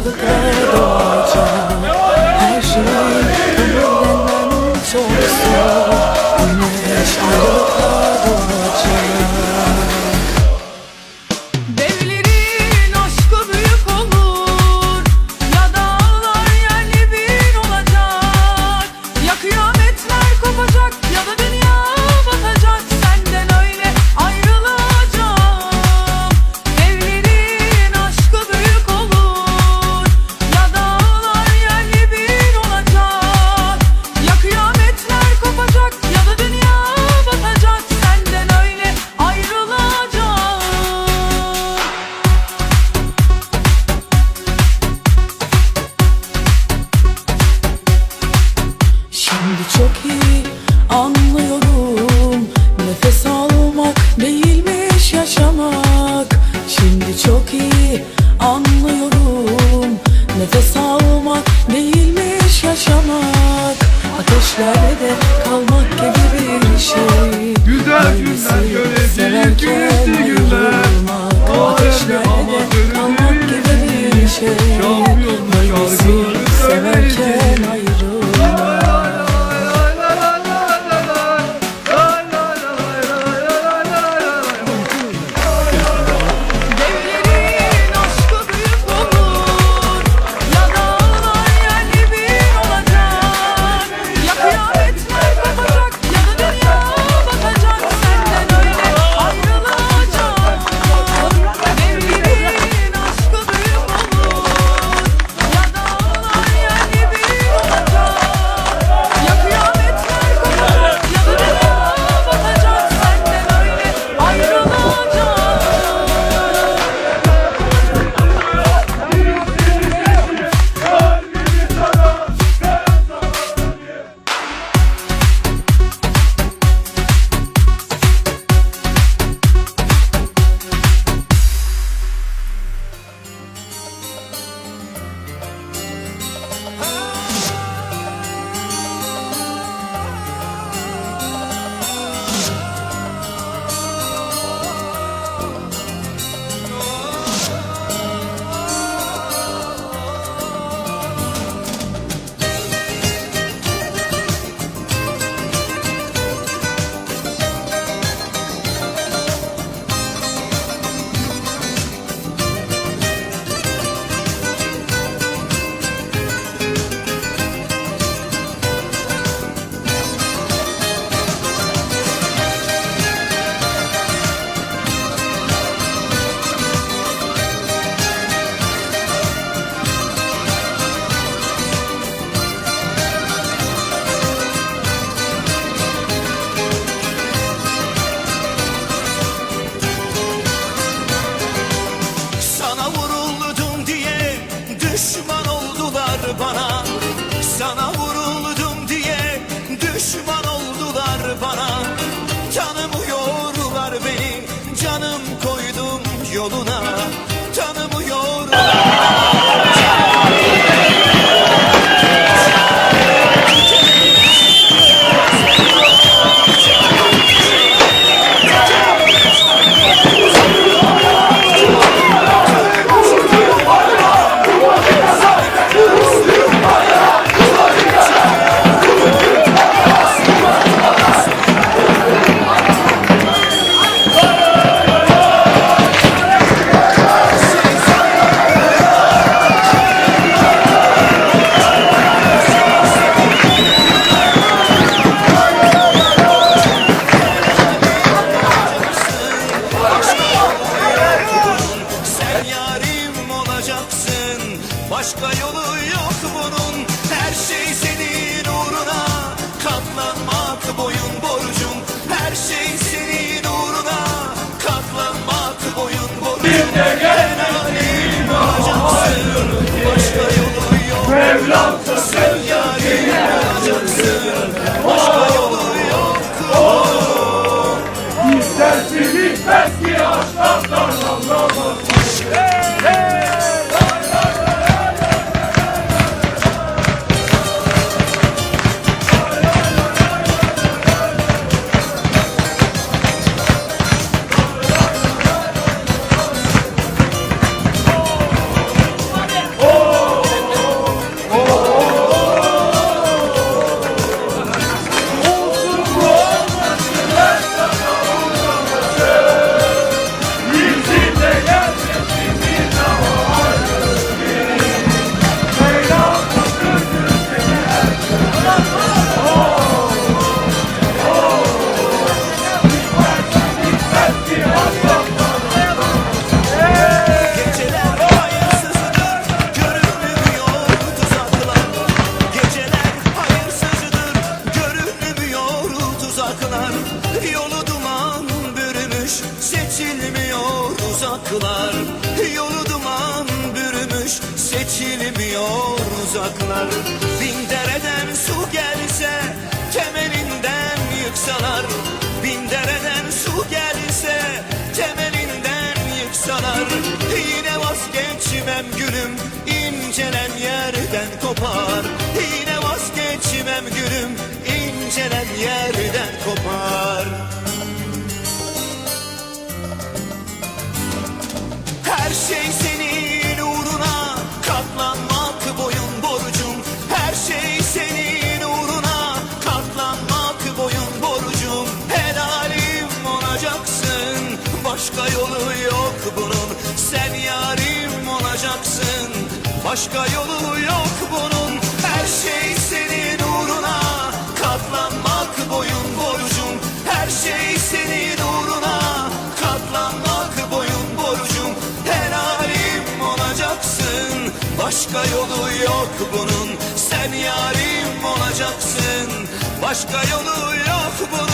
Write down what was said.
the club. Başka yolu yok bunun. Her şey görünmüyor uzaklar Yolu duman bürümüş. Seçilmiyor uzaklar. Bin dereden su gelse temelinden yıksalar Bin dereden su başka yolu yok bunun. Sen yarim olacaksın başka yolu yok bunun. Her şey senin uğruna katlanmak boyun borcum. Her şey senin uğruna katlanmak boyun borcum. Helalim olacaksın Başka yolu yok bunun. Sen yarim olacaksın Başka yolu yok bunun